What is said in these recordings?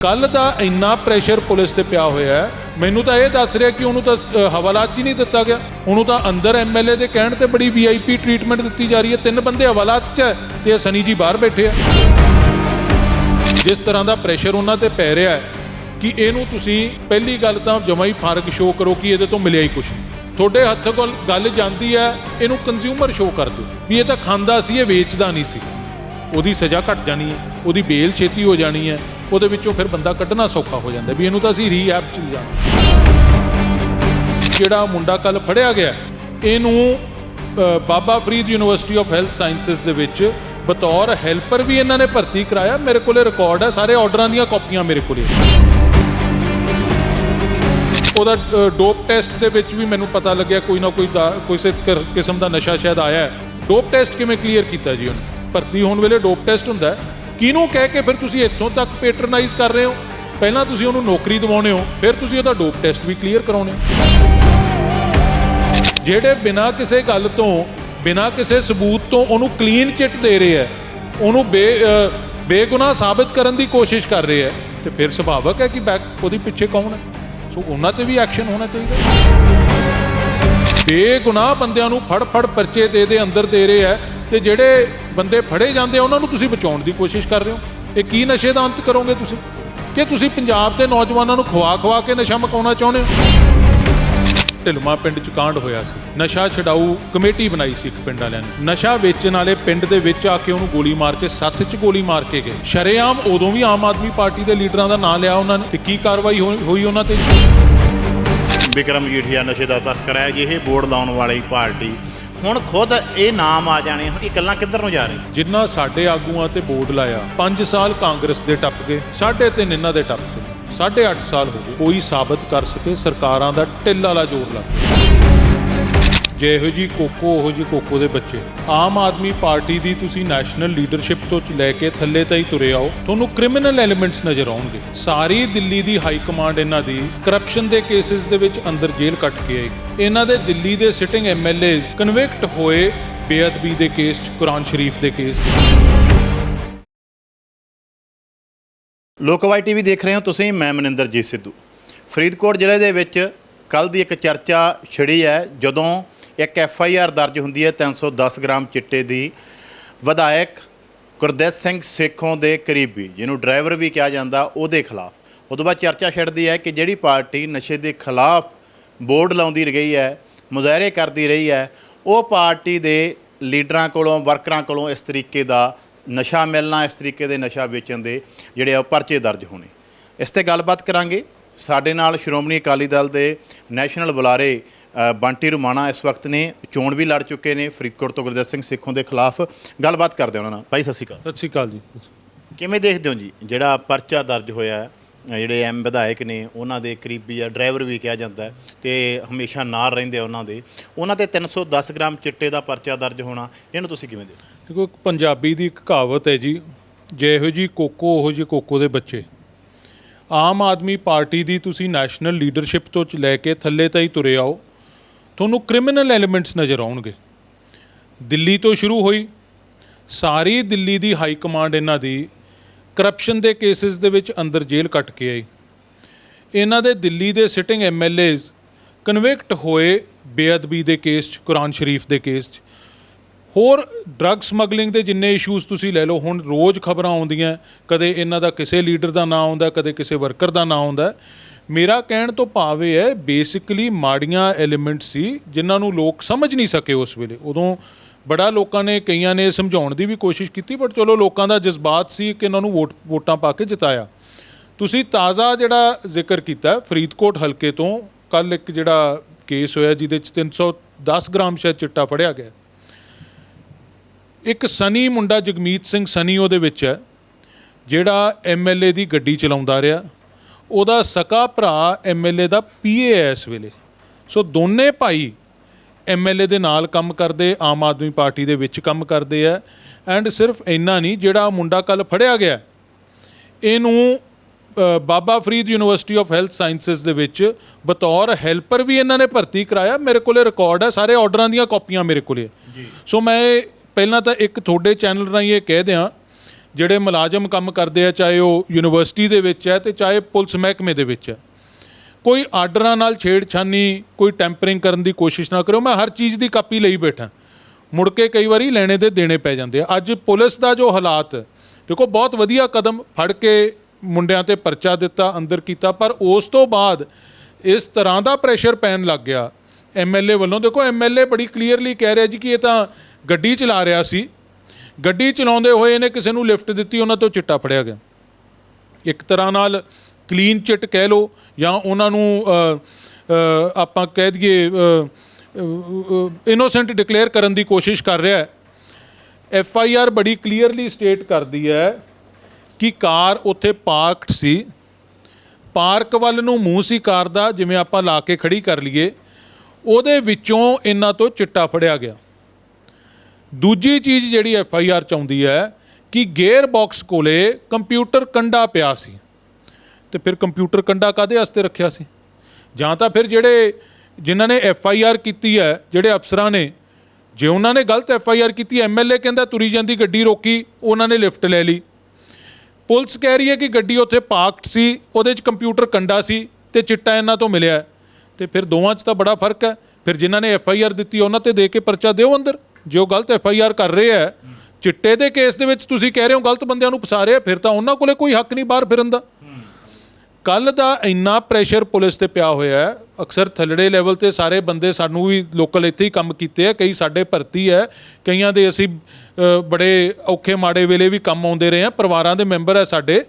ਕੱਲ ਦਾ ਇੰਨਾ pressure police ਤੇ ਪਿਆ ਹੋਇਆ ਹੈ। ਮੈਨੂੰ ਤਾਂ ਇਹ ਦੱਸ ਰਿਹਾ ਕਿ ਉਹਨੂੰ ਤਾਂ ਹਵਾਲਾਤ 'ਚ ਹੀ ਨਹੀਂ ਦਿੱਤਾ ਗਿਆ। ਉਹਨੂੰ ਤਾਂ ਅੰਦਰ ਐਮਐਲਏ ਦੇ ਕਹਿਣ ਤੇ ਬੜੀ ਵੀਆਈਪੀ ਟ੍ਰੀਟਮੈਂਟ ਦਿੱਤੀ ਜਾ ਰਹੀ ਹੈ। ਤਿੰਨ ਬੰਦੇ ਹਵਾਲਾਤ 'ਚ ਹੈ ਤੇ ਇਹ ਸਨੀ ਜੀ ਬਾਹਰ ਬੈਠੇ ਆ। ਜਿਸ ਤਰ੍ਹਾਂ ਦਾ ਪ੍ਰੈਸ਼ਰ ਉਹਨਾਂ ਤੇ ਪੈ ਰਿਹਾ ਹੈ ਕਿ ਇਹਨੂੰ ਤੁਸੀਂ ਪਹਿਲੀ ਗੱਲ ਤਾਂ ਜਮਾ ਹੀ ਫ਼ਰਕ ਸ਼ੋਅ ਕਰੋ ਕਿ ਇਹਦੇ ਤੋਂ ਮਿਲਿਆ ਹੀ ਕੁਛ ਨਹੀਂ। ਤੁਹਾਡੇ ਹੱਥ ਕੋਲ ਗੱਲ ਜਾਂਦੀ ਹੈ, ਇਹਨੂੰ ਕੰਜ਼ਿਊਮਰ ਸ਼ੋਅ ਕਰ ਦਿਓ। ਵੀ ਇਹ ਤਾਂ ਖਾਂਦਾ ਸੀ, ਇਹ ਵੇਚਦਾ ਨਹੀਂ ਸੀ। ਉਹਦੀ ਸਜ਼ਾ ਘਟ ਜਾਣੀ ਹੈ, ਉਹਦੀ ਬੇਲ ਛੇਤੀ ਹੋ ਜਾਣੀ ਹੈ। ਉਹਦੇ ਵਿੱਚੋਂ ਫਿਰ ਬੰਦਾ ਕੱਢਣਾ ਸੌਖਾ ਹੋ ਜਾਂਦਾ ਵੀ ਇਹਨੂੰ ਤਾਂ ਅਸੀਂ ਰੀਐਪ ਚ ਜਾਣਾ ਜਿਹੜਾ ਮੁੰਡਾ ਕੱਲ ਫੜਿਆ ਗਿਆ, ਇਹਨੂੰ Baba Farid university of health sciences ਦੇ ਵਿੱਚ ਬਤੌਰ ਹੈਲਪਰ ਵੀ ਇਹਨਾਂ ਨੇ ਭਰਤੀ ਕਰਾਇਆ। ਮੇਰੇ ਕੋਲੇ ਰਿਕਾਰਡ ਹੈ ਸਾਰੇ ਆਰਡਰਾਂ ਦੀਆਂ ਕਾਪੀਆਂ ਮੇਰੇ ਕੋਲੇ ਉਹਦਾ ਡੋਪ ਟੈਸਟ ਦੇ ਵਿੱਚ ਵੀ ਮੈਨੂੰ ਪਤਾ ਲੱਗਿਆ ਕੋਈ ਨਾ ਕੋਈ ਦਾ- ਕਿਸੇ, ਕਿਸਮ ਦਾ ਨਸ਼ਾ ਸ਼ਾਇਦ ਆਇਆ ਹੈ। ਡੋਪ ਟੈਸਟ ਕਿਵੇਂ ਕਲੀਅਰ ਕੀਤਾ ਜੀ ਉਹਨੇ? ਭਰਤੀ ਹੋਣ ਵੇਲੇ ਡੋਪ ਟੈਸਟ ਹੁੰਦਾ ਹੈ। ਕਿਹਨੂੰ ਕਹਿ ਕੇ ਫਿਰ ਤੁਸੀਂ ਇੱਥੋਂ ਤੱਕ ਪੈਟਰਨਾਈਜ਼ ਕਰ ਰਹੇ ਹੋ? ਪਹਿਲਾਂ ਤੁਸੀਂ ਉਹਨੂੰ ਨੌਕਰੀ ਦਿਵਾਉਣੇ ਹੋ, ਫਿਰ ਤੁਸੀਂ ਉਹਦਾ ਡੋਪ ਟੈਸਟ ਵੀ ਕਲੀਅਰ ਕਰਾਉਣੇ ਹੋ। ਜਿਹੜੇ ਬਿਨਾਂ ਕਿਸੇ ਗੱਲ ਤੋਂ, ਬਿਨਾਂ ਕਿਸੇ ਸਬੂਤ ਤੋਂ ਉਹਨੂੰ ਕਲੀਨ ਚਿੱਟ ਦੇ ਰਹੇ ਹੈ, ਉਹਨੂੰ ਬੇ ਬੇਗੁਨਾਹ ਸਾਬਤ ਕਰਨ ਦੀ ਕੋਸ਼ਿਸ਼ ਕਰ ਰਹੇ ਹੈ, ਤੇ ਫਿਰ ਸੁਭਾਵਕ ਹੈ ਕਿ ਬੈਕ ਉਹਦੀ ਪਿੱਛੇ ਕੌਣ ਹੈ? ਸੋ ਉਹਨਾਂ ਤੇ ਵੀ ਐਕਸ਼ਨ ਹੋਣਾ ਚਾਹੀਦਾ ਬੇਗੁਨਾਹ ਬੰਦਿਆਂ ਨੂੰ ਫੜ ਫੜ ਪਰਚੇ ਦੇ ਦੇ ਅੰਦਰ ਦੇ ਰਹੇ ਹੈ, ਤੇ ਜਿਹੜੇ ਬੰਦੇ ਫੜੇ ਜਾਂਦੇ ਉਹਨਾਂ ਨੂੰ ਤੁਸੀਂ ਬਚਾਉਣ ਦੀ ਕੋਸ਼ਿਸ਼ ਕਰ ਰਹੇ ਹੋ। ਇਹ ਕੀ ਨਸ਼ੇ ਦਾ ਅੰਤ ਕਰੋਗੇ ਤੁਸੀਂ? ਕਿ ਤੁਸੀਂ ਪੰਜਾਬ ਦੇ ਨੌਜਵਾਨਾਂ ਨੂੰ ਖਵਾ ਖਵਾ ਕੇ ਨਸ਼ਾ ਮਕਾਉਣਾ ਚਾਹੁੰਦੇ ਹੋ? ਢਿਲਮਾ ਪਿੰਡ ਚ ਕਾਂਡ ਹੋਇਆ ਸੀ। ਨਸ਼ਾ ਛਡਾਊ ਕਮੇਟੀ ਬਣਾਈ ਸੀ ਇੱਕ ਪਿੰਡ ਵਾਲਿਆਂ ਨੇ। ਨਸ਼ਾ ਵੇਚਣ ਵਾਲੇ ਪਿੰਡ ਦੇ ਵਿੱਚ ਆ ਕੇ ਉਹਨੂੰ ਗੋਲੀ ਮਾਰ ਕੇ, ਸੱਥ ਚ ਗੋਲੀ ਮਾਰ ਕੇ ਗਏ। ਸ਼ਰੇਆਮ ਉਦੋਂ ਵੀ ਆਮ ਆਦਮੀ ਪਾਰਟੀ ਦੇ ਲੀਡਰਾਂ ਦਾ ਨਾਂ ਲਿਆ ਉਹਨਾਂ ਨੇ। ਤੇ ਕੀ ਕਾਰਵਾਈ ਹੋਈ ਉਹਨਾਂ ਤੇ? ਵਿਕਰਮ ਜੀਠੀਆ ਨਸ਼ੇ ਦਾ ਤਸਕਰ ਹੈ। ਜਿਹੇ ਬੋਰਡ ਲਾਉਣ ਵਾਲੀ ਪਾਰਟੀ ਹੁਣ ਖੁਦ ਇਹ ਨਾਮ ਆ ਜਾਣੇ, ਹੁਣ ਇਹ ਗੱਲਾਂ ਕਿੱਧਰ ਨੂੰ ਜਾ ਰਹੀਆਂ? ਜਿੰਨਾ ਸਾਡੇ ਆਗੂਆਂ ਤੇ ਬੋਰਡ ਲਾਇਆ 5 ਸਾਲ ਕਾਂਗਰਸ ਦੇ ਟੱਪ ਗਏ, ਸਾਢੇ ਤਿੰਨ ਇਹਨਾਂ ਦੇ ਟੱਪ ਗਏ ਸਾਢੇ ਅੱਠ ਸਾਲ ਹੋ ਗਏ, ਕੋਈ ਸਾਬਤ ਕਰ ਸਕੇ, ਸਰਕਾਰਾਂ ਦਾ ਢਿੱਲ ਵਾਲਾ ਜ਼ੋਰ ਲੱਗ ਜੇ ਇਹੋ ਜੀ ਕੋਕੋ, ਉਹੋ ਜੀ ਕੋਕੋ ਦੇ ਬੱਚੇ। ਆਮ ਆਦਮੀ ਪਾਰਟੀ ਦੀ ਤੁਸੀਂ ਨੈਸ਼ਨਲ ਲੀਡਰਸ਼ਿਪ ਤੋਂ ਲੈ ਕੇ ਥੱਲੇ ਤਾਈਂ ਤੁਰੇ ਆਓ, ਤੁਹਾਨੂੰ ਕ੍ਰਿਮੀਨਲ ਐਲੀਮੈਂਟਸ ਨਜ਼ਰ ਆਉਣਗੇ। ਸਾਰੀ ਦਿੱਲੀ ਦੀ ਹਾਈ ਕਮਾਂਡ ਇਹਨਾਂ ਦੀ ਕਰਪਸ਼ਨ ਦੇ ਕੇਸਿਸ ਦੇ ਵਿੱਚ ਅੰਦਰ ਜੇਲ੍ਹ ਕੱਟ ਕੇ ਆਈ। ਇਹਨਾਂ ਦੇ ਦਿੱਲੀ ਦੇ ਸਿਟਿੰਗ ਐਮਐਲਏਜ਼ ਕਨਵਿਕਟ ਹੋਏ ਬੇਅਦਬੀ ਦੇ ਕੇਸ ਚ, ਕੁਰਾਨ ਸ਼ਰੀਫ ਦੇ ਕੇਸ 'ਚ। ਲੋਕਵਾਈ ਟੀਵੀ ਦੇਖ ਰਹੇ ਹੋ ਤੁਸੀਂ, ਮੈਂ ਮਨਿੰਦਰਜੀਤ ਸਿੱਧੂ। ਫਰੀਦਕੋਟ ਜ਼ਿਲ੍ਹੇ ਦੇ ਵਿੱਚ ਕੱਲ ਦੀ ਇੱਕ ਚਰਚਾ ਛਿੜੀ ਹੈ, ਜਦੋਂ ਇੱਕ ਐਫ ਆਈ ਆਰ ਦਰਜ ਹੁੰਦੀ ਹੈ 310 ਗ੍ਰਾਮ ਚਿੱਟੇ ਦੀ। ਵਿਧਾਇਕ ਗੁਰਦੇਵ ਸਿੰਘ ਸੇਖੋਂ ਦੇ ਕਰੀਬੀ ਜਿਹਨੂੰ ਡਰਾਈਵਰ ਵੀ ਕਿਹਾ ਜਾਂਦਾ ਉਹਦੇ ਖਿਲਾਫ। ਉਦੋਂ ਬਾਅਦ ਚਰਚਾ ਛਿੜਦੀ ਹੈ ਕਿ ਜਿਹੜੀ ਪਾਰਟੀ ਨਸ਼ੇ ਦੇ ਖਿਲਾਫ ਬੋਰਡ ਲਾਉਂਦੀ ਰਹੀ ਹੈ, ਮੁਜ਼ਾਹਰੇ ਕਰਦੀ ਰਹੀ ਹੈ, ਉਹ ਪਾਰਟੀ ਦੇ ਲੀਡਰਾਂ ਕੋਲੋਂ, ਵਰਕਰਾਂ ਕੋਲੋਂ ਇਸ ਤਰੀਕੇ ਦਾ ਨਸ਼ਾ ਮਿਲਣਾ, ਇਸ ਤਰੀਕੇ ਦੇ ਨਸ਼ਾ ਵੇਚਣ ਦੇ ਜਿਹੜੇ ਆ ਉਹ ਪਰਚੇ ਦਰਜ ਹੋਣੇ। ਇਸ ਤੇ ਗੱਲਬਾਤ ਕਰਾਂਗੇ। ਸਾਡੇ ਨਾਲ ਸ਼੍ਰੋਮਣੀ ਅਕਾਲੀ ਦਲ ਦੇ ਨੈਸ਼ਨਲ ਬੁਲਾਰੇ ਬੰਟੀ ਰੁਮਾਣਾ ਇਸ ਵਕਤ ਨੇ ਚੋਣ ਵੀ ਲੜ ਚੁੱਕੇ ਨੇ ਫਰੀਦਕੋਟ ਤੋਂ ਗੁਰਦੇਵ ਸਿੰਘ ਸੇਖੋਂ ਦੇ ਖਿਲਾਫ ਗੱਲਬਾਤ ਕਰਦੇ ਉਹਨਾਂ ਨਾਲ। ਭਾਈ ਸਤਿ ਸ਼੍ਰੀ ਅਕਾਲ। ਸਤਿ ਸ਼੍ਰੀ ਅਕਾਲ ਜੀ। ਕਿਵੇਂ ਦੇਖਦੇ ਹੋ ਜੀ ਜਿਹੜਾ ਪਰਚਾ ਦਰਜ ਹੋਇਆ ਜਿਹੜੇ ਐਮ ਵਿਧਾਇਕ ਨੇ ਉਹਨਾਂ ਦੇ ਕਰੀਬੀ ਆ ਡਰਾਈਵਰ ਵੀ ਕਿਹਾ ਜਾਂਦਾ ਹੈ ਤੇ ਹਮੇਸ਼ਾ ਨਾਲ ਰਹਿੰਦੇ ਉਹਨਾਂ ਦੇ। ਉਹਨਾਂ ਤੇ 310 ਗ੍ਰਾਮ ਚਿੱਟੇ ਦਾ ਪਰਚਾ ਦਰਜ ਹੋਣਾ ਇਹਨੂੰ ਤੁਸੀਂ ਕਿਵੇਂ ਦੇਖਦੇ? ਦੇਖੋ ਇੱਕ ਪੰਜਾਬੀ ਦੀ ਇੱਕ ਕਹਾਵਤ ਹੈ ਜੀ ਜੇ ਇਹੋ ਜੀ ਕੋਕੋ ਉਹੋ ਜੀ ਕੋਕੋ ਦੇ ਬੱਚੇ। ਆਮ ਆਦਮੀ ਪਾਰਟੀ ਦੀ ਤੁਸੀਂ ਨੈਸ਼ਨਲ ਲੀਡਰਸ਼ਿਪ ਤੋਂ ਲੈ ਕੇ ਥੱਲੇ ਤਾਈਂ ਤੁਰੇ ਆਓ ਤੁਹਾਨੂੰ ਕ੍ਰਿਮੀਨਲ ਐਲੀਮੈਂਟਸ ਨਜ਼ਰ ਆਉਣਗੇ। ਦਿੱਲੀ ਤੋਂ ਸ਼ੁਰੂ ਹੋਈ, ਸਾਰੀ ਦਿੱਲੀ ਦੀ ਹਾਈ ਕਮਾਂਡ ਇਹਨਾਂ ਦੀ ਕਰਪਸ਼ਨ ਦੇ ਕੇਸਿਸ ਦੇ ਵਿੱਚ ਅੰਦਰ ਜੇਲ੍ਹ ਕੱਟ ਕੇ ਆਈ। ਇਹਨਾਂ ਦੇ ਦਿੱਲੀ ਦੇ ਸਿਟਿੰਗ ਐਮਐਲਏਜ਼ ਕਨਵਿਕਟ ਹੋਏ ਬੇਅਦਬੀ ਦੇ ਕੇਸ 'ਚ, ਕੁਰਾਨ ਸ਼ਰੀਫ ਦੇ ਕੇਸ 'ਚ। ਹੋਰ ਡਰੱਗ ਸਮਗਲਿੰਗ ਦੇ ਜਿੰਨੇ ਇਸ਼ੂਜ਼ ਤੁਸੀਂ ਲੈ ਲਓ, ਹੁਣ ਰੋਜ਼ ਖਬਰਾਂ ਆਉਂਦੀਆਂ, ਕਦੇ ਇਹਨਾਂ ਦਾ ਕਿਸੇ ਲੀਡਰ ਦਾ ਨਾਂ ਆਉਂਦਾ, ਕਦੇ ਕਿਸੇ ਵਰਕਰ ਦਾ ਨਾਂ ਆਉਂਦਾ। ਮੇਰਾ ਕਹਿਣ ਤੋਂ ਭਾਵ ਇਹ ਹੈ ਬੇਸਿਕਲੀ ਮਾੜੀਆਂ ਐਲੀਮੈਂਟ ਸੀ, ਜਿਨ੍ਹਾਂ ਨੂੰ ਲੋਕ ਸਮਝ ਨਹੀਂ ਸਕੇ ਉਸ ਵੇਲੇ। ਉਦੋਂ ਬੜਾ ਲੋਕਾਂ ਨੇ, ਕਈਆਂ ਨੇ ਸਮਝਾਉਣ ਦੀ ਵੀ ਕੋਸ਼ਿਸ਼ ਕੀਤੀ ਬਟ ਚਲੋ ਲੋਕਾਂ ਦਾ ਜਜ਼ਬਾਤ ਸੀ ਕਿ ਇਹਨਾਂ ਨੂੰ ਵੋਟ, ਵੋਟਾਂ ਪਾ ਕੇ ਜਿਤਾਇਆ। ਤੁਸੀਂ ਤਾਜ਼ਾ ਜਿਹੜਾ ਜ਼ਿਕਰ ਕੀਤਾ, ਫਰੀਦਕੋਟ ਹਲਕੇ ਤੋਂ ਕੱਲ ਇੱਕ ਜਿਹੜਾ ਕੇਸ ਹੋਇਆ, ਜਿਹਦੇ ਚ 310 ਗ੍ਰਾਮ ਸ਼ਾਇਦ ਚਿੱਟਾ ਫੜਿਆ ਗਿਆ। ਇੱਕ ਸਨੀ ਮੁੰਡਾ ਜਗਮੀਤ ਸਿੰਘ ਸਨੀ ਉਹਦੇ ਵਿੱਚ ਹੈ, ਜਿਹੜਾ ਐਮਐਲਏ ਦੀ ਗੱਡੀ ਚਲਾਉਂਦਾ ਰਿਹਾ। ਉਹਦਾ ਸਕਾ ਭਰਾ ਐਮਐਲਏ ਦਾ ਪੀਏ ਹੈ ਇਸ ਵੇਲੇ। ਸੋ ਦੋਨੇ ਭਾਈ ਐਮਐਲਏ ਦੇ ਨਾਲ ਕੰਮ ਕਰਦੇ ਆਮ ਆਦਮੀ ਪਾਰਟੀ ਦੇ ਵਿੱਚ ਕੰਮ ਕਰਦੇ ਆ ਐਂਡ ਸਿਰਫ ਇੰਨਾ ਨਹੀਂ ਜਿਹੜਾ ਮੁੰਡਾ ਕੱਲ ਫੜਿਆ ਗਿਆ ਇਹਨੂੰ Baba Farid university of health sciences ਦੇ ਵਿੱਚ ਬਤੌਰ ਹੈਲਪਰ ਵੀ ਇਹਨਾਂ ਨੇ ਭਰਤੀ ਕਰਾਇਆ। ਮੇਰੇ ਕੋਲੇ ਰਿਕਾਰਡ ਹੈ ਸਾਰੇ ਆਰਡਰਾਂ ਦੀਆਂ ਕਾਪੀਆਂ ਮੇਰੇ ਕੋਲੇ ਜੀ। ਸੋ ਮੈਂ ਪਹਿਲਾਂ ਤਾਂ ਇੱਕ ਤੁਹਾਡੇ ਚੈਨਲ ਰਾਹੀਂ ਇਹ ਕਹਿ ਦਿਆਂ ਜਿਹੜੇ ਮੁਲਾਜ਼ਮ ਕੰਮ ਕਰਦੇ ਆ, ਚਾਹੇ ਉਹ ਯੂਨੀਵਰਸਿਟੀ ਦੇ ਵਿੱਚ ਹੈ ਤੇ ਚਾਹੇ ਪੁਲਿਸ ਮਹਿਕਮੇ ਦੇ ਵਿੱਚ ਹੈ। ਕੋਈ ਆਰਡਰਾਂ ਨਾਲ ਛੇੜਛਾਨੀ, ਕੋਈ ਟੈਂਪਰਿੰਗ ਕਰਨ ਦੀ ਕੋਸ਼ਿਸ਼ ਨਾ ਕਰਿਓ, ਮੈਂ ਹਰ ਚੀਜ਼ ਦੀ ਕਾਪੀ ਲਈ ਬੈਠਾ। ਮੁੜ ਕੇ ਕਈ ਵਾਰੀ ਲੈਣੇ ਦੇ ਦੇਣੇ ਪੈ ਜਾਂਦੇ ਆ। ਅੱਜ ਪੁਲਿਸ ਦਾ ਜੋ ਹਾਲਾਤ, ਦੇਖੋ ਬਹੁਤ ਵਧੀਆ ਕਦਮ ਫੜ ਕੇ ਮੁੰਡਿਆਂ ਤੇ ਪਰਚਾ ਦਿੱਤਾ, ਅੰਦਰ ਕੀਤਾ, ਪਰ ਉਸ ਤੋਂ ਬਾਅਦ ਇਸ ਤਰ੍ਹਾਂ ਦਾ ਪ੍ਰੈਸ਼ਰ ਪੈਣ ਲੱਗ ਗਿਆ। ਐਮਐਲਏ ਵੱਲੋਂ, ਦੇਖੋ ਐਮਐਲਏ ਬੜੀ ਕਲੀਅਰਲੀ ਕਹਿ ਰਿਹਾ ਜੀ ਕਿ ਇਹ ਤਾਂ ਗੱਡੀ ਚਲਾ ਰਿਹਾ ਸੀ। ਗੱਡੀ ਚਲਾਉਂਦੇ ਹੋਏ ਇਹਨੇ ਕਿਸੇ ਨੂੰ ਲਿਫਟ ਦਿੱਤੀ, ਉਹਨਾਂ ਤੋਂ ਚਿੱਟਾ ਫੜਿਆ ਗਿਆ। ਇੱਕ ਤਰ੍ਹਾਂ ਨਾਲ ਕਲੀਨ ਚਿੱਟ ਕਹਿ ਲਓ, ਜਾਂ ਉਹਨਾਂ ਨੂੰ ਆਪਾਂ ਕਹਿ ਦਈਏ ਇਨੋਸੈਂਟ ਡਿਕਲੇਅਰ ਕਰਨ ਦੀ ਕੋਸ਼ਿਸ਼ ਕਰ ਰਿਹਾ ਹੈ। ਐਫ ਆਈ ਆਰ ਬੜੀ ਕਲੀਅਰਲੀ ਸਟੇਟ ਕਰਦੀ ਹੈ ਕਿ ਕਾਰ ਉੱਥੇ ਪਾਰਕਡ ਸੀ। ਪਾਰਕ ਵੱਲ ਨੂੰ ਮੂੰਹ ਸੀ ਕਾਰ ਦਾ, ਜਿਵੇਂ ਆਪਾਂ ਲਾ ਕੇ ਖੜੀ ਕਰ ਲਈਏ, ਉਹਦੇ ਵਿੱਚੋਂ ਇਹਨਾਂ ਤੋਂ ਚਿੱਟਾ ਫੜਿਆ ਗਿਆ। ਦੂਜੀ ਚੀਜ਼ ਜਿਹੜੀ ਐਫ ਆਈ ਆਰ ਚ ਆਉਂਦੀ ਹੈ ਕਿ ਗੇਅਰ ਬਾਕਸ ਕੋਲੇ ਕੰਪਿਊਟਰ ਕੰਡਾ ਪਿਆ ਸੀ। ਤੇ ਫਿਰ ਕੰਪਿਊਟਰ ਕੰਡਾ ਕਾਦੇ ਵਾਸਤੇ ਰੱਖਿਆ ਸੀ? ਜਾਂ ਤਾਂ ਫਿਰ ਜਿਹੜੇ ਜਿਨ੍ਹਾਂ ਨੇ ਐਫ ਆਈ ਆਰ ਕੀਤੀ ਹੈ, ਜਿਹੜੇ ਅਫਸਰਾਂ ਨੇ, ਜੇ ਉਹਨਾਂ ਨੇ ਗਲਤ ਐਫ ਆਈ ਆਰ ਕੀਤੀ ਐਮਐਲਏ ਕਹਿੰਦਾ ਤੁਰੀ ਜਾਂਦੀ ਗੱਡੀ ਰੋਕੀ, ਉਹਨਾਂ ਨੇ ਲਿਫਟ ਲੈ ਲਈ। ਪੁਲਿਸ ਕਹਿ ਰਹੀ ਹੈ ਕਿ ਗੱਡੀ ਉੱਥੇ ਪਾਰਕਡ ਸੀ, ਉਹਦੇ 'ਚ ਕੰਪਿਊਟਰ ਕੰਡਾ ਸੀ ਤੇ ਚਿੱਟਾ ਇਹਨਾਂ ਤੋਂ ਮਿਲਿਆ ਹੈ। ਤੇ ਫਿਰ ਦੋਵਾਂ 'ਚ ਤਾਂ ਬੜਾ ਫ਼ਰਕ ਹੈ। ਫਿਰ ਜਿਨ੍ਹਾਂ ਨੇ ਐਫ ਆਈ ਆਰ ਦਿੱਤੀ, ਉਹਨਾਂ ਤੇ ਦੇ ਕੇ ਪਰਚਾ ਦਿਓ ਅੰਦਰ। ਜੋ ਗਲਤ ਐਫ ਆਈ ਆਰ ਕਰ ਰਹੇ ਹੈ ਚਿੱਟੇ ਦੇ ਕੇਸ ਦੇ ਵਿੱਚ ਤੁਸੀਂ ਕਹਿ ਰਹੇ ਹੋ ਗਲਤ ਬੰਦਿਆਂ ਨੂੰ ਫਸਾ ਰਹੇ ਫਿਰ ਤਾਂ ਉਹਨਾਂ ਕੋਲੇ ਕੋਈ ਹੱਕ ਨਹੀਂ ਬਾਹਰ ਫਿਰਨ ਦਾ। ਕੱਲ ਦਾ ਇੰਨਾ ਪ੍ਰੈਸ਼ਰ ਪੁਲਿਸ ਤੇ ਪਿਆ ਹੋਇਆ ਹੈ ਅਕਸਰ ਥੱਲੜੇ ਲੈਵਲ ਤੇ ਸਾਰੇ ਬੰਦੇ ਸਾਨੂੰ ਵੀ ਲੋਕਲ ਇੱਥੇ ਹੀ ਕੰਮ ਕੀਤੇ ਆ ਕਈ ਸਾਡੇ ਭਰਤੀ ਹੈ ਕਈਆਂ ਦੇ ਅਸੀਂ ਬੜੇ ਔਖੇ ਮਾੜੇ ਵੇਲੇ ਵੀ ਕੰਮ ਆਉਂਦੇ ਰਹੇ ਆ ਪਰਿਵਾਰਾਂ ਦੇ ਮੈਂਬਰ ਹੈ ਸਾਡੇ।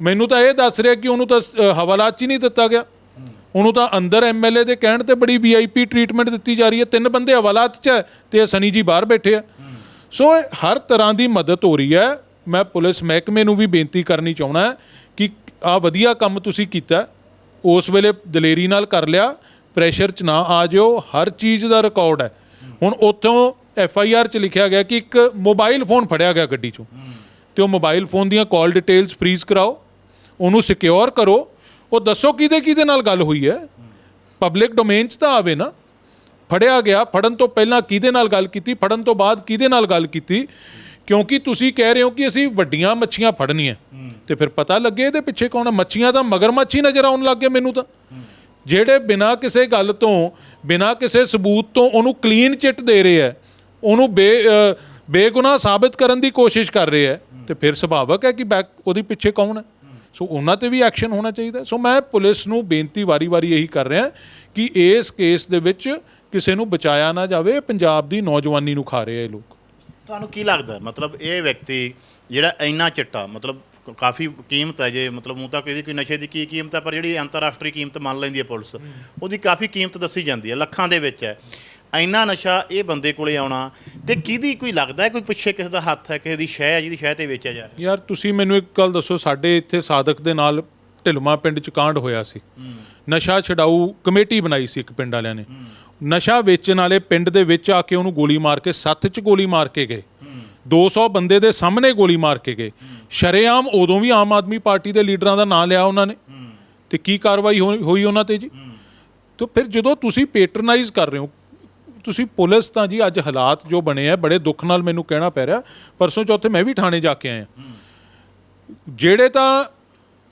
ਮੈਨੂੰ ਤਾਂ ਇਹ ਦੱਸ ਰਿਹਾ ਕਿ ਉਹਨੂੰ ਤਾਂ ਅ, ਹਵਾਲਾਤ 'ਚ ਹੀ ਨਹੀਂ ਦਿੱਤਾ ਗਿਆ। ਉਹਨੂੰ ਤਾਂ ਅੰਦਰ ਐਮਐਲਏ ਦੇ ਕਹਿਣ ਤੇ ਬੜੀ ਵੀਆਈਪੀ ਟ੍ਰੀਟਮੈਂਟ ਦਿੱਤੀ ਜਾ ਰਹੀ ਹੈ। ਤਿੰਨ ਬੰਦੇ ਹਵਾਲਾਤ 'ਚ ਹੈ ਤੇ ਇਹ ਸਨੀ ਜੀ ਬਾਹਰ ਬੈਠੇ ਆ। ਸੋ ਇਹ ਹਰ ਤਰ੍ਹਾਂ ਦੀ ਮਦਦ ਹੋ ਰਹੀ ਹੈ। ਮੈਂ ਪੁਲਿਸ ਮਹਿਕਮੇ ਨੂੰ ਵੀ ਬੇਨਤੀ ਕਰਨੀ ਚਾਹਣਾ ਕਿ ਆ ਵਧੀਆ ਕੰਮ ਤੁਸੀਂ ਕੀਤਾ। ਉਸ ਵੇਲੇ ਦਲੇਰੀ ਨਾਲ ਕਰ ਲਿਆ। ਪ੍ਰੈਸ਼ਰ 'ਚ ਨਾ ਆ ਜਿਓ। ਹਰ ਚੀਜ਼ ਦਾ ਰਿਕਾਰਡ ਹੈ। ਹੁਣ ਉੱਥੋਂ ਐਫ ਆਈ ਆਰ 'ਚ ਲਿਖਿਆ ਗਿਆ ਕਿ ਇੱਕ ਮੋਬਾਈਲ ਫੋਨ ਫੜਿਆ ਗਿਆ ਗੱਡੀ 'ਚੋਂ। ਤੇ ਉਹ ਮੋਬਾਈਲ ਫੋਨ ਦੀਆਂ ਕਾਲ ਡਿਟੇਲਸ ਫ੍ਰੀਜ਼ ਕਰਾਓ। ਉਹਨੂੰ ਸਿਕਿਉਰ ਕਰੋ। ਉਹ ਦੱਸੋ ਕਿਹਦੇ ਕਿਹਦੇ ਨਾਲ ਗੱਲ ਹੋਈ ਹੈ? ਪਬਲਿਕ ਡੋਮੇਨ 'ਚ ਤਾਂ ਆਵੇ ਨਾ। ਫੜਿਆ ਗਿਆ, ਫੜਨ ਤੋਂ ਪਹਿਲਾਂ ਕਿਹਦੇ ਨਾਲ ਗੱਲ ਕੀਤੀ, ਫੜਨ ਤੋਂ ਬਾਅਦ ਕਿਹਦੇ ਨਾਲ ਗੱਲ ਕੀਤੀ? ਕਿਉਂਕਿ ਤੁਸੀਂ ਕਹਿ ਰਹੇ ਹੋ ਕਿ ਅਸੀਂ ਵੱਡੀਆਂ ਮੱਛੀਆਂ ਫੜਨੀਆਂ। ਤੇ ਫਿਰ ਪਤਾ ਲੱਗੇ ਇਹਦੇ ਪਿੱਛੇ ਕੌਣ ਮੱਛੀਆਂ ਤਾਂ ਮਗਰਮੱਛ ਹੀ ਨਜ਼ਰ ਆਉਣ ਲੱਗ ਗਏ ਮੈਨੂੰ ਤਾਂ। ਜਿਹੜੇ ਬਿਨਾਂ ਕਿਸੇ ਗੱਲ ਤੋਂ, ਬਿਨਾਂ ਕਿਸੇ ਸਬੂਤ ਤੋਂ ਉਹਨੂੰ ਕਲੀਨ ਚਿੱਟ ਦੇ ਰਹੇ ਹੈ, ਉਹਨੂੰ ਬੇ ਬੇਗੁਨਾਹ ਸਾਬਿਤ ਕਰਨ ਦੀ ਕੋਸ਼ਿਸ਼ ਕਰ ਰਹੇ ਹੈ, ਤੇ ਫਿਰ ਸੁਭਾਵਕ ਹੈ ਕਿ ਬੈਕ ਉਹਦੇ ਪਿੱਛੇ ਕੌਣ ਹੈ? ਸੋ ਉਹਨਾਂ ਤੇ ਵੀ ਐਕਸ਼ਨ ਹੋਣਾ ਚਾਹੀਦਾ। ਸੋ ਮੈਂ ਪੁਲਿਸ ਨੂੰ ਬੇਨਤੀ ਵਾਰੀ-ਵਾਰੀ ਇਹੀ ਕਰ ਰਿਹਾ ਕਿ ਇਸ ਕੇਸ ਦੇ ਵਿੱਚ ਕਿਸੇ ਨੂੰ ਬਚਾਇਆ ਨਾ ਜਾਵੇ, ਪੰਜਾਬ ਦੀ ਨੌਜਵਾਨੀ ਨੂੰ ਖਾ ਰਹੇ ਆ ਇਹ ਲੋਕ। ਤੁਹਾਨੂੰ ਕੀ ਲੱਗਦਾ? ਮਤਲਬ ਇਹ ਵਿਅਕਤੀ ਜਿਹੜਾ ਇੰਨਾ ਚਿੱਟਾ, ਮਤਲਬ ਕਾਫੀ ਕੀਮਤ ਹੈ ਜੇ, ਮਤਲਬ ਉਹ ਤਾਂ ਕੋਈ ਕੋਈ ਨਸ਼ੇ ਦੀ ਕੀ ਕੀਮਤ ਹੈ, ਪਰ ਜਿਹੜੀ ਅੰਤਰਰਾਸ਼ਟਰੀ ਕੀਮਤ ਮੰਨ ਲੈਂਦੀ ਹੈ ਪੁਲਿਸ, ਉਹਦੀ ਕਾਫੀ ਕੀਮਤ ਦੱਸੀ ਜਾਂਦੀ ਹੈ, ਲੱਖਾਂ ਦੇ ਵਿੱਚ ਹੈ। ਇੰਨਾ ਨਸ਼ਾ ਇਹ ਬੰਦੇ ਕੋਲੇ ਆਉਣਾ ਤੇ ਕਿਹਦੀ ਕੋਈ ਲੱਗਦਾ ਹੈ ਕੋਈ ਪਿੱਛੇ ਕਿਸੇ ਦਾ ਹੱਥ ਹੈ ਕਿਸੇ ਦੀ ਸ਼ੈ ਹੈ ਜਿਹਦੀ ਸ਼ੈ ਤੇ ਵੇਚਿਆ ਜਾ ਰਿਹਾ? ਯਾਰ ਤੁਸੀਂ ਮੈਨੂੰ ਇੱਕ ਗੱਲ ਦੱਸੋ ਸਾਡੇ ਇੱਥੇ ਸਾਦਕ ਦੇ ਨਾਲ ਢਿਲਮਾ ਪਿੰਡ ਚ ਕਾਂਡ ਹੋਇਆ ਸੀ। ਨਸ਼ਾ ਛਡਾਊ ਕਮੇਟੀ ਬਣਾਈ ਸੀ ਇੱਕ ਪਿੰਡ ਵਾਲਿਆਂ ਨੇ। ਨਸ਼ਾ ਵੇਚਣ ਵਾਲੇ ਪਿੰਡ ਦੇ ਵਿੱਚ ਆ ਕੇ ਉਹਨੂੰ ਗੋਲੀ ਮਾਰ ਕੇ ਸੱਤ ਚ ਗੋਲੀ ਮਾਰ ਕੇ ਗਏ। 200 ਬੰਦੇ ਦੇ ਸਾਹਮਣੇ ਗੋਲੀ ਮਾਰ ਕੇ ਗਏ। ਸ਼ਰੇਆਮ ਉਦੋਂ ਵੀ ਆਮ ਆਦਮੀ ਪਾਰਟੀ ਦੇ ਲੀਡਰਾਂ ਦਾ ਨਾਂ ਲਿਆ ਉਹਨਾਂ ਨੇ। ਤੇ ਕੀ ਕਾਰਵਾਈ ਹੋਈ ਉਹਨਾਂ ਤੇ ਜੀ? ਤਾਂ ਫਿਰ ਜਦੋਂ ਤੁਸੀਂ ਪੈਟਰਨਾਈਜ਼ ਕਰ ਰਹੇ ਹੋ ਤੁਸੀਂ ਪੁਲਿਸ ਤਾਂ ਜੀ ਅੱਜ ਹਾਲਾਤ ਜੋ ਬਣੇ ਆ ਬੜੇ ਦੁੱਖ ਨਾਲ ਮੈਨੂੰ ਕਹਿਣਾ ਪੈ ਰਿਹਾ। ਪਰਸੋਂ ਚੌਥੇ ਮੈਂ ਵੀ ਥਾਣੇ ਜਾ ਕੇ ਆਇਆ। ਜਿਹੜੇ ਤਾਂ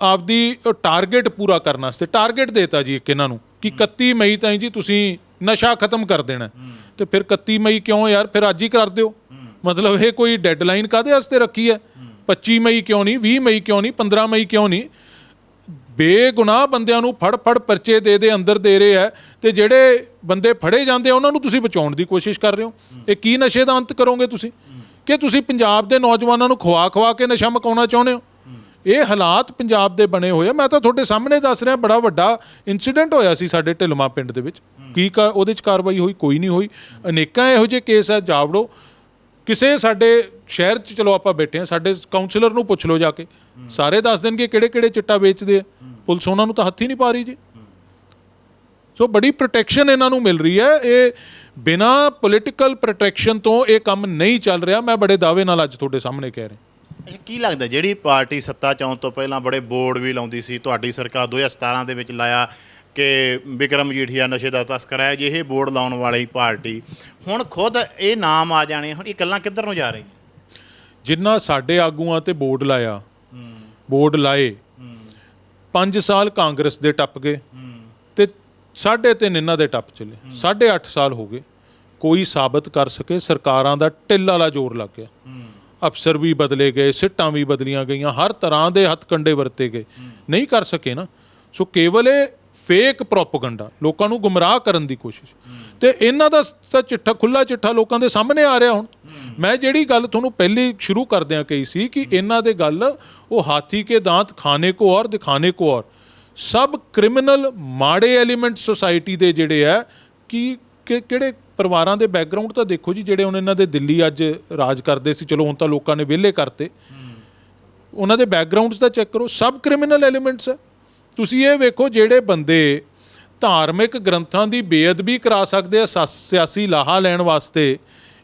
ਆਪਦੀ ਟਾਰਗੇਟ ਪੂਰਾ ਕਰਨ ਵਾਸਤੇ ਟਾਰਗੇਟ ਦੇਤਾ ਜੀ ਇੱਕ ਇਹਨਾਂ ਨੂੰ ਕਿ 31 ਮਈ ਤਾਈਂ ਜੀ ਤੁਸੀਂ ਨਸ਼ਾ ਖਤਮ ਕਰ ਦੇਣਾ। ਤੇ ਫਿਰ 31 ਮਈ ਕਿਉਂ ਯਾਰ? ਫਿਰ ਅੱਜ ਹੀ ਕਰ ਦਿਓ। ਮਤਲਬ ਇਹ ਕੋਈ ਡੈਡਲਾਈਨ ਕਾਦੇ ਵਾਸਤੇ ਰੱਖੀ ਹੈ? 25 ਮਈ ਕਿਉਂ ਨਹੀਂ 20 ਮਈ ਕਿਉਂ ਨਹੀਂ 15 ਮਈ ਕਿਉਂ ਨਹੀਂ? ਬੇਗੁਨਾਹ ਬੰਦਿਆਂ ਨੂੰ ਫੜ ਫੜ ਪਰਚੇ ਦੇ ਦੇ ਅੰਦਰ ਦੇ ਰਹੇ ਆ ਤੇ ਜਿਹੜੇ ਬੰਦੇ ਫੜੇ ਜਾਂਦੇ ਆ ਉਹਨਾਂ ਨੂੰ ਤੁਸੀਂ ਬਚਾਉਣ ਦੀ ਕੋਸ਼ਿਸ਼ ਕਰ ਰਹੇ ਹੋ। ਇਹ ਕੀ ਨਸ਼ੇ ਦਾ ਅੰਤ ਕਰੋਗੇ ਤੁਸੀਂ? ਕਿ ਤੁਸੀਂ ਪੰਜਾਬ ਦੇ ਨੌਜਵਾਨਾਂ ਨੂੰ ਖਵਾ ਖਵਾ ਕੇ ਨਸ਼ਾ ਮਕਾਉਣਾ ਚਾਹੁੰਦੇ ਹੋ? ਇਹ ਹਾਲਾਤ ਪੰਜਾਬ ਦੇ ਬਣੇ ਹੋਏ ਆ। ਮੈਂ ਤਾਂ ਤੁਹਾਡੇ ਸਾਹਮਣੇ ਦੱਸ ਰਿਹਾ ਬੜਾ ਵੱਡਾ ਇਨਸੀਡੈਂਟ ਹੋਇਆ ਸੀ ਸਾਡੇ ਢਿਲਮਾ ਪਿੰਡ ਦੇ ਵਿੱਚ। ਕੀ ਕਾ ਉਹਦੇ ਚ ਕਾਰਵਾਈ ਹੋਈ ਕੋਈ ਨਹੀਂ ਹੋਈ। ਅਨੇਕਾਂ ਇਹੋ ਜਿਹੇ ਕੇਸ ਆ ਜਾਵੜੋ। ਕਿਸੇ ਸਾਡੇ ਸ਼ਹਿਰ 'ਚ ਚਲੋ ਆਪਾਂ ਬੈਠੇ ਆ ਸਾਡੇ ਕਾਉਂਸਲਰ ਨੂੰ ਪੁੱਛ ਲਓ ਜਾ ਕੇ। ਸਾਰੇ ਦੱਸ ਦੇਣਗੇ ਕਿਹੜੇ ਕਿਹੜੇ ਚਿੱਟਾ ਵੇਚਦੇ ਆ। ਪੁਲਿਸ ਉਹਨਾਂ ਨੂੰ ਤਾਂ ਹੱਥ ਹੀ ਨਹੀਂ ਪਾ ਰਹੀ ਜੀ। ਸੋ ਬੜੀ ਪ੍ਰੋਟੈਕਸ਼ਨ ਇਹਨਾਂ ਨੂੰ ਮਿਲ ਰਹੀ ਹੈ। ਇਹ ਬਿਨਾ ਪੋਲੀਟੀਕਲ ਪ੍ਰੋਟੈਕਸ਼ਨ ਤੋਂ ਇਹ ਕੰਮ ਨਹੀਂ ਚੱਲ ਰਿਹਾ। ਮੈਂ ਬੜੇ ਦਾਅਵੇ ਨਾਲ ਅੱਜ ਤੁਹਾਡੇ ਸਾਹਮਣੇ ਕਹਿ ਰਿਹਾ। ਅੱਛਾ ਕੀ ਲੱਗਦਾ ਜਿਹੜੀ ਪਾਰਟੀ ਸੱਤਾ ਚ ਤੋਂ ਪਹਿਲਾਂ ਬੜੇ ਬੋਰਡ ਵੀ ਲਾਉਂਦੀ ਸੀ ਤੁਹਾਡੀ ਸਰਕਾਰ 2017 ਦੇ ਵਿੱਚ ਲਾਇਆ ਕਿ ਵਿਕਰਮ ਜੀਠੀਆ ਨਸ਼ੇ ਦਾ ਤਸਕਰ ਹੈ ਜੇ ਇਹ ਬੋਰਡ ਲਾਉਣ ਵਾਲੀ ਪਾਰਟੀ। ਹੁਣ ਖੁਦ ਇਹ ਨਾਮ ਆ ਜਾਣੇ ਹੁਣ ਇਹ ਗੱਲਾਂ ਕਿੱਧਰ ਨੂੰ ਜਾ ਰਹੀਆਂ? ਜਿੰਨਾ ਸਾਡੇ ਆਗੂਆਂ ਤੇ ਬੋਰਡ ਲਾਇਆ ਵੋਟ ਲਾਏ। 5 ਸਾਲ ਕਾਂਗਰਸ ਦੇ ਟੱਪ ਗਏ ਤੇ ਸਾਢੇ ਤਿੰਨ ਇਹਨਾਂ ਦੇ ਟੱਪ ਚਲੇ। ਸਾਢੇ ਅੱਠ ਸਾਲ ਹੋ ਗਏ। ਕੋਈ ਸਾਬਤ ਕਰ ਸਕੇ, ਸਰਕਾਰਾਂ ਦਾ ਢਿੱਲ ਵਾਲਾ ਜ਼ੋਰ ਲੱਗ ਗਿਆ। ਅਫਸਰ ਵੀ ਬਦਲੇ ਗਏ, ਸਿੱਟਾਂ ਵੀ ਬਦਲੀਆਂ ਗਈਆਂ, ਹਰ ਤਰ੍ਹਾਂ ਦੇ ਹੱਥ ਹੱਥਕੰਡੇ ਵਰਤੇ ਗਏ। ਨਹੀਂ ਕਰ ਸਕੇ ਨਾ। ਸੋ ਕੇਵਲ ਇਹ ਫੇਕ ਪ੍ਰੋਪਗੈਂਡਾ ਲੋਕਾਂ ਨੂੰ ਗੁੰਮਰਾਹ ਕਰਨ ਦੀ ਕੋਸ਼ਿਸ਼। ਤੇ ਇਹਨਾਂ ਦਾ ਤਾਂ ਚਿੱਠਾ ਖੁੱਲਾ ਚਿੱਠਾ ਲੋਕਾਂ ਦੇ ਸਾਹਮਣੇ ਆ ਰਿਹਾ ਹੁਣ। ਮੈਂ ਜਿਹੜੀ ਗੱਲ ਤੁਹਾਨੂੰ ਪਹਿਲੀ ਸ਼ੁਰੂ ਕਰਦਿਆਂ ਕਹੀ ਸੀ ਕਿ ਇਹਨਾਂ ਦੇ ਗੱਲ, ਉਹ ਹਾਥੀ ਕੇ ਦਾੰਤ ਖਾਣੇ ਕੋ ਔਰ, ਦਿਖਾਣੇ ਕੋ ਔਰ। ਸਭ ਕ੍ਰਿਮੀਨਲ ਮਾੜੇ ਐਲੀਮੈਂਟ ਸੋਸਾਇਟੀ ਦੇ ਜਿਹੜੇ ਆ ਕਿ, ਕਿ- ਕਿਹੜੇ ਪਰਿਵਾਰਾਂ ਦੇ ਬੈਕਗ੍ਰਾਉਂਡ ਤਾਂ ਦੇਖੋ ਜੀ, ਜਿਹੜੇ ਹੁਣ ਇਹਨਾਂ ਦੇ ਦਿੱਲੀ ਅੱਜ ਰਾਜ ਕਰਦੇ ਸੀ, ਚਲੋ ਹੁਣ ਤਾਂ ਲੋਕਾਂ ਨੇ ਵਿਹਲੇ ਕਰਤੇ। ਉਹਨਾਂ ਦੇ ਬੈਕਗ੍ਰਾਉਂਡਸ ਦਾ ਚੈੱਕ ਕਰੋ, ਸਭ ਕ੍ਰਿਮੀਨਲ ਐਲੀਮੈਂਟਸ ਹੈ ਤੁਸੀਂ ਇਹ ਵੇਖੋ ਜਿਹੜੇ ਬੰਦੇ ਧਾਰਮਿਕ ਗ੍ਰੰਥਾਂ ਦੀ ਬੇਅਦਬੀ ਕਰਾ ਸਕਦੇ ਆ ਸਿਆਸੀ ਲਾਹਾ ਲੈਣ ਵਾਸਤੇ।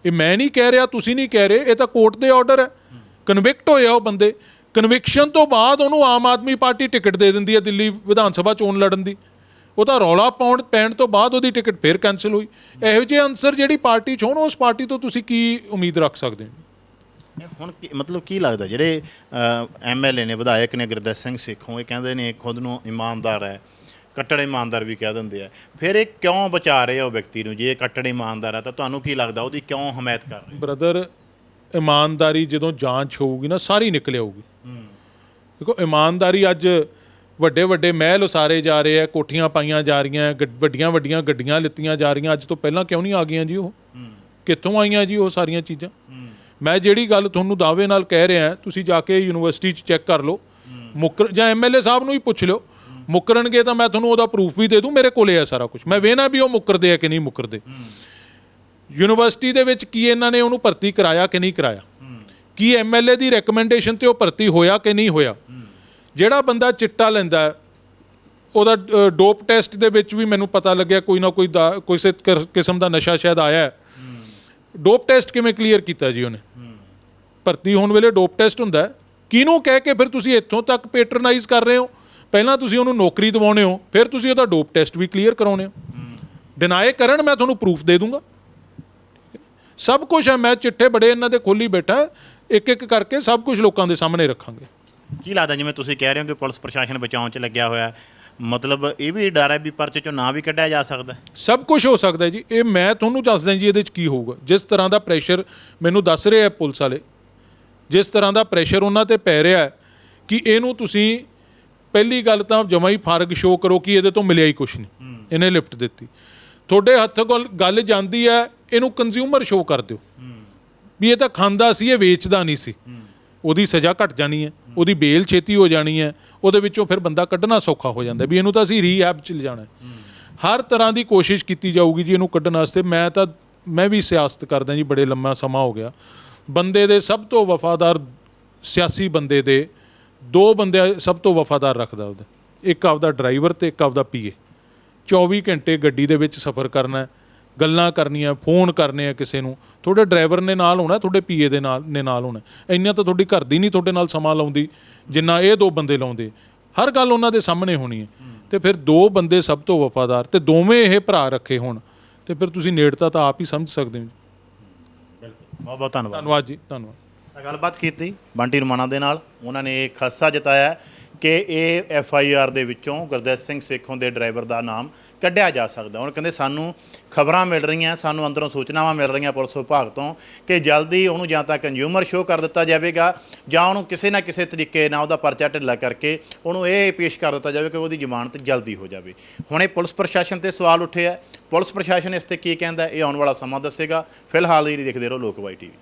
ਇਹ ਮੈਂ ਨਹੀਂ ਕਹਿ ਰਿਹਾ, ਤੁਸੀਂ ਨਹੀਂ ਕਹਿ ਰਹੇ, ਇਹ ਤਾਂ ਕੋਰਟ ਦੇ ਆਰਡਰ ਹੈ। ਕਨਵਿਕਟ ਹੋਇਆ ਉਹ ਬੰਦੇ। ਕਨਵਿਕਸ਼ਨ ਤੋਂ ਬਾਅਦ ਉਹਨੂੰ ਆਮ ਆਦਮੀ ਪਾਰਟੀ ਟਿਕਟ ਦੇ ਦਿੰਦੀ ਹੈ ਦਿੱਲੀ ਵਿਧਾਨ ਸਭਾ ਚੋਣ ਲੜਨ ਦੀ। ਉਹ ਤਾਂ ਰੌਲਾ ਪਾਉਣ, ਪੈਣ ਤੋਂ ਬਾਅਦ ਉਹਦੀ ਟਿਕਟ ਫਿਰ ਕੈਨਸਲ ਹੋਈ। ਇਹੋ ਜਿਹੇ ਅਨਸਰ ਜਿਹੜੀ ਪਾਰਟੀ 'ਚ ਹੋਣ, ਉਸ ਪਾਰਟੀ ਤੋਂ ਤੁਸੀਂ ਕੀ ਉਮੀਦ ਰੱਖ ਸਕਦੇ ਹੋ? ਹੁਣ ਕੀ- ਮਤਲਬ ਕੀ ਲੱਗਦਾ? ਜਿਹੜੇ ਐਮਐਲਏ ਨੇ ਵਿਧਾਇਕ ਨੇ ਗੁਰਦੇਵ ਸਿੰਘ ਸੇਖੋਂ ਇਹ ਕਹਿੰਦੇ ਨੇ ਖੁਦ ਨੂੰ ਇਮਾਨਦਾਰ ਹੈ ਕੱਟੜ ਇਮਾਨਦਾਰ ਵੀ ਕਹਿ ਦਿੰਦੇ ਆ। ਫਿਰ ਇਹ ਕਿਉਂ ਬਚਾ ਰਹੇ ਆ ਉਹ ਵਿਅਕਤੀ ਨੂੰ? ਜੇ ਇਹ ਕੱਟੜ ਇਮਾਨਦਾਰ ਹੈ ਤਾਂ ਤੁਹਾਨੂੰ ਕੀ ਲੱਗਦਾ? ਉਹਦੀ ਕਿਉਂ ਹਮਾਇਤ ਕਰ ਰਹੇ ਬ੍ਰਦਰ ਇਮਾਨਦਾਰੀ ਜਦੋਂ ਜਾਂਚ ਹੋਊਗੀ ਨਾ ਸਾਰੀ ਨਿਕਲ ਆਊਗੀ। ਦੇਖੋ ਇਮਾਨਦਾਰੀ ਅੱਜ ਵੱਡੇ ਵੱਡੇ ਮਹਿਲ ਉਸਾਰੇ ਜਾ ਰਹੇ ਆ ਕੋਠੀਆਂ ਪਾਈਆਂ ਜਾ ਰਹੀਆਂ ਗੱਡ- ਵੱਡੀਆਂ ਵੱਡੀਆਂ ਗੱਡੀਆਂ ਲਿੱਤੀਆਂ ਜਾ ਰਹੀਆਂ ਅੱਜ ਤੋਂ ਪਹਿਲਾਂ ਕਿਉਂ ਨਹੀਂ ਆ ਗਈਆਂ ਜੀ ਉਹ? ਕਿੱਥੋਂ ਆਈਆਂ ਜੀ ਉਹ ਸਾਰੀਆਂ ਚੀਜ਼ਾਂ? ਮੈਂ ਜਿਹੜੀ ਗੱਲ ਤੁਹਾਨੂੰ ਦਾਅਵੇ ਨਾਲ ਕਹਿ ਰਿਹਾ, ਤੁਸੀਂ ਜਾ ਕੇ ਯੂਨੀਵਰਸਿਟੀ 'ਚ ਚੈੱਕ ਕਰ ਲਓ। ਮੁਕਰ, ਜਾਂ ਐਮਐਲਏ ਸਾਹਿਬ ਨੂੰ ਹੀ ਪੁੱਛ ਲਿਓ। ਮੁਕਰਨਗੇ ਤਾਂ ਮੈਂ ਤੁਹਾਨੂੰ ਉਹਦਾ ਪ੍ਰੂਫ ਵੀ ਦੇ ਦੂੰ, ਮੇਰੇ ਕੋਲੇ ਆ ਸਾਰਾ ਕੁਝ ਮੈਂ ਵੇਖਣਾ ਵੀ ਉਹ ਮੁਕਰਦੇ ਆ ਕਿ ਨਹੀਂ ਮੁਕਰਦੇ। ਯੂਨੀਵਰਸਿਟੀ ਦੇ ਵਿੱਚ ਕੀ ਇਹਨਾਂ ਨੇ ਉਹਨੂੰ ਭਰਤੀ ਕਰਾਇਆ ਕਿ ਨਹੀਂ ਕਰਾਇਆ? ਕੀ ਐਮਐਲਏ ਦੀ ਰეკਮੈਂਡੇਸ਼ਨ ਤੇ ਉਹ ਭਰਤੀ ਹੋਇਆ ਕਿ ਨਹੀਂ ਹੋਇਆ? ਜਿਹੜਾ ਬੰਦਾ ਚਿੱਟਾ ਲੈਂਦਾ ਉਹਦਾ ਡੋਪ ਟੈਸਟ ਦੇ ਵਿੱਚ ਵੀ ਮੈਨੂੰ ਪਤਾ ਲੱਗਿਆ ਕੋਈ ਨਾ ਕੋਈ ਦਾ- ਕਿਸੇ ਕਿਸਮ ਦਾ ਨਸ਼ਾ ਸ਼ਾਇਦ ਆਇਆ ਡੋਪ ਟੈਸਟ ਕਿਵੇਂ ਕਲੀਅਰ ਕੀਤਾ ਜੀ ਉਹਨੇ? ਭਰਤੀ ਹੋਣ ਵੇਲੇ ਡੋਪ ਟੈਸਟ ਹੁੰਦਾ ਕਿਹਨੂੰ ਕਹਿ ਕੇ ਫਿਰ ਤੁਸੀਂ ਇੱਥੋਂ ਤੱਕ ਪੈਟਰਨਾਈਜ਼ ਕਰ ਰਹੇ ਹੋ? ਪਹਿਲਾਂ ਤੁਸੀਂ ਉਹਨੂੰ ਨੌਕਰੀ ਦਿਵਾਉਣੇ ਹੋ, ਫਿਰ ਤੁਸੀਂ ਉਹਦਾ ਡੋਪ ਟੈਸਟ ਵੀ ਕਲੀਅਰ ਕਰਾਉਣੇ ਹੋ। ਡਿਨਾਈ ਕਰਨ ਮੈਂ ਤੁਹਾਨੂੰ ਪ੍ਰੂਫ ਦੇ ਦੂੰਗਾ। ਸਭ ਕੁਝ ਹੈ, ਮੈਂ ਚਿੱਠੇ ਬੜੇ ਇਹਨਾਂ ਦੇ ਖੋਲੀ ਬੈਠਾ ਇੱਕ ਇੱਕ ਕਰਕੇ ਸਭ ਕੁਝ ਲੋਕਾਂ ਦੇ ਸਾਹਮਣੇ ਰੱਖਾਂਗੇ। ਕੀ ਲੱਗਦਾ ਜਿਵੇਂ ਤੁਸੀਂ ਕਹਿ ਰਹੇ ਹੋ ਕਿ ਪੁਲਿਸ ਪ੍ਰਸ਼ਾਸਨ ਬਚਾਉਣ 'ਚ ਲੱਗਿਆ ਹੋਇਆ ਮਤਲਬ ਇਹ ਵੀ ਡਰ ਹੈ ਵੀ ਪਰਚੇ 'ਚੋਂ ਨਾਂ ਵੀ ਕੱਢਿਆ ਜਾ ਸਕਦਾ? ਹੈ? ਸਭ ਕੁਝ ਹੋ ਸਕਦਾ ਹੈ ਜੀ। ਇਹ ਮੈਂ ਤੁਹਾਨੂੰ ਦੱਸਦਾ ਜੀ ਇਹਦੇ 'ਚ ਕੀ ਹੋਊਗਾ। ਜਿਸ ਤਰ੍ਹਾਂ ਦਾ ਪ੍ਰੈਸ਼ਰ ਮੈਨੂੰ ਦੱਸ ਰਹੇ ਆ ਪੁਲਿਸ ਵਾਲੇ ਜਿਸ ਤਰ੍ਹਾਂ ਦਾ ਪ੍ਰੈਸ਼ਰ ਉਹਨਾਂ ਤੇ ਪੈ ਰਿਹਾ ਹੈ ਕਿ ਇਹਨੂੰ ਤੁਸੀਂ ਪਹਿਲੀ ਗੱਲ ਤਾਂ ਜਮਾ ਹੀ ਫ਼ਰਕ ਸ਼ੋਅ ਕਰੋ ਕਿ ਇਹਦੇ ਤੋਂ ਮਿਲਿਆ ਹੀ ਕੁਝ ਨਹੀਂ। ਇਹਨੇ ਲਿਫਟ ਦਿੱਤੀ। ਤੁਹਾਡੇ ਹੱਥ ਕੋਲ ਗੱਲ ਜਾਂਦੀ ਹੈ ਇਹਨੂੰ ਕੰਜ਼ਿਊਮਰ ਸ਼ੋਅ ਕਰ ਦਿਓ। ਵੀ ਇਹ ਤਾਂ ਖਾਂਦਾ ਸੀ ਇਹ ਵੇਚਦਾ ਨਹੀਂ ਸੀ। ਉਹਦੀ ਸਜ਼ਾ ਘਟ ਜਾਣੀ ਹੈ, ਉਹਦੀ ਬੇਲ ਛੇਤੀ ਹੋ ਜਾਣੀ ਹੈ, ਉਹਦੇ ਵਿੱਚੋਂ ਫਿਰ ਬੰਦਾ ਕੱਢਣਾ ਸੌਖਾ ਹੋ ਜਾਂਦਾ ਵੀ ਇਹਨੂੰ ਤਾਂ ਅਸੀਂ ਰੀਹੈਬ ਚ ਲਿਜਾਣਾ ਹਰ ਤਰ੍ਹਾਂ ਦੀ ਕੋਸ਼ਿਸ਼ ਕੀਤੀ ਜਾਊਗੀ ਜੀ ਇਹਨੂੰ ਕੱਢਣ ਵਾਸਤੇ। ਮੈਂ ਤਾਂ, ਮੈਂ ਵੀ ਸਿਆਸਤ ਕਰਦਾ ਜੀ, ਬੜੇ ਲੰਮਾ ਸਮਾਂ ਹੋ ਗਿਆ। ਬੰਦੇ ਦੇ ਸਭ ਤੋਂ ਵਫਾਦਾਰ ਸਿਆਸੀ ਬੰਦੇ ਦੇ ਦੋ ਬੰਦੇ ਸਭ ਤੋਂ ਵਫਾਦਾਰ ਰੱਖਦਾ ਉਹਦਾ। ਇੱਕ ਆਪਦਾ ਡਰਾਈਵਰ ਤੇ ਇੱਕ ਆਪਦਾ ਪੀਏ। 24 ਘੰਟੇ ਗੱਡੀ ਦੇ ਵਿੱਚ ਸਫ਼ਰ ਕਰਨਾ ਗੱਲਾਂ ਕਰਨੀਆਂ ਫੋਨ ਕਰਨੇ ਆ ਕਿਸੇ ਨੂੰ। ਤੁਹਾਡੇ ਡਰਾਈਵਰ ਨੇ ਨਾਲ ਹੋਣਾ ਤੁਹਾਡੇ ਪੀਏ ਦੇ ਨਾਲ ਨੇ ਨਾਲ ਹੋਣਾ। ਇੰਨਾ ਤਾਂ ਤੁਹਾਡੀ ਘਰ ਦੀ ਨਹੀਂ ਤੁਹਾਡੇ ਨਾਲ ਸਮਾਂ ਲਾਉਂਦੀ ਜਿੰਨਾ ਇਹ ਦੋ ਬੰਦੇ ਲਾਉਂਦੇ। ਹਰ ਗੱਲ ਉਹਨਾਂ ਦੇ ਸਾਹਮਣੇ ਹੋਣੀ ਹੈ। ਤੇ ਫਿਰ ਦੋ ਬੰਦੇ ਸਭ ਤੋਂ ਵਫਾਦਾਰ ਤੇ ਦੋਵੇਂ ਇਹ ਭਰਾ ਰੱਖੇ ਹੋਣ। ਤੇ ਫਿਰ ਤੁਸੀਂ ਨੇੜਤਾ ਤਾਂ ਆਪ ਹੀ ਸਮਝ ਸਕਦੇ ਹੋ। ਜੀ। ਬਹੁਤ ਬਹੁਤ ਧੰਨਵਾਦ। ਧੰਨਵਾਦ ਜੀ ਧੰਨਵਾਦ। ਗੱਲਬਾਤ ਕੀਤੀ ਬੰਟੀ ਰਮਾਣਾ ਦੇ ਨਾਲ। ਉਹਨਾਂ ਨੇ ਖਾਸਾ ਜਤਾਇਆ। ਕਿ ਇਹ ਐਫ ਆਈ ਆਰ ਦੇ ਵਿੱਚੋਂ ਗੁਰਦੇਵ ਸਿੰਘ ਸੇਖੋਂ ਦੇ ਡਰਾਈਵਰ ਦਾ ਨਾਮ ਕੱਢਿਆ ਜਾ ਸਕਦਾ। ਹੁਣ ਕਹਿੰਦੇ ਸਾਨੂੰ ਖਬਰਾਂ ਮਿਲ ਰਹੀਆਂ, ਸਾਨੂੰ ਅੰਦਰੋਂ ਸੂਚਨਾਵਾਂ ਮਿਲ ਰਹੀਆਂ ਪੁਲਿਸ ਵਿਭਾਗ ਤੋਂ ਕਿ ਜਲਦੀ ਉਹਨੂੰ ਜਾਂ ਤਾਂ ਕੰਜ਼ਿਊਮਰ ਸ਼ੋਅ ਕਰ ਦਿੱਤਾ ਜਾਵੇਗਾ ਜਾਂ ਉਹਨੂੰ ਕਿਸੇ ਨਾ ਕਿਸੇ ਤਰੀਕੇ ਨਾਲ ਉਹਦਾ ਪਰਚਾ ਢਿੱਲਾ ਕਰਕੇ ਉਹਨੂੰ ਇਹ ਪੇਸ਼ ਕਰ ਦਿੱਤਾ ਜਾਵੇ ਕਿ ਉਹਦੀ ਜ਼ਮਾਨਤ ਜਲਦੀ ਹੋ ਜਾਵੇ। ਹੁਣ ਇਹ ਪੁਲਿਸ ਪ੍ਰਸ਼ਾਸਨ ਤੇ ਸਵਾਲ ਉੱਠਿਆ ਪੁਲਿਸ ਪ੍ਰਸ਼ਾਸਨ ਇਸ ਤੇ ਕੀ ਕਹਿੰਦਾ, ਇਹ ਆਉਣ ਵਾਲਾ ਸਮਾਂ ਦੱਸੇਗਾ। ਫਿਲਹਾਲ ਇਹ ਦੇਖਦੇ ਰਹੋ ਲੋਕਵਾਈ ਟੀਵੀ।